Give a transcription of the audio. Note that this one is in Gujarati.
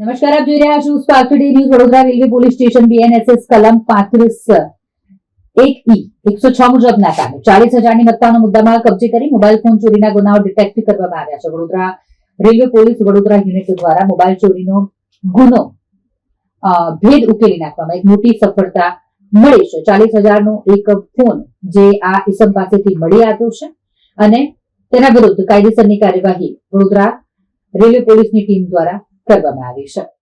નમસ્કાર, આપ જોઈ રહ્યા છો Spark News Vadodara railway police station BNSS કલમ પાંત્રીસ એક ઈ એકસો છ મુજબના કામે. ચાલીસ હજારની મત્તાનો મુદ્દામાં કબજે કરી મોબાઈલ ફોન ચોરીના ગુનાઓ ડિટેક્ટ કરવામાં આવ્યા છે. Vadodara railway police Vadodara unit દ્વારા મોબાઈલ ચોરીનો ગુનો ભેદ ઉકેલી નાખવામાં એક મોટી સફળતા મળી છે. ચાલીસ હજારનો એક ફોન જે આ ઇસમ પાસેથી મળી આવ્યો છે અને તેના વિરુદ્ધ કાયદેસરની કાર્યવાહી વડોદરા રેલવે પોલીસની ટીમ દ્વારા કરવામાં આવી છે.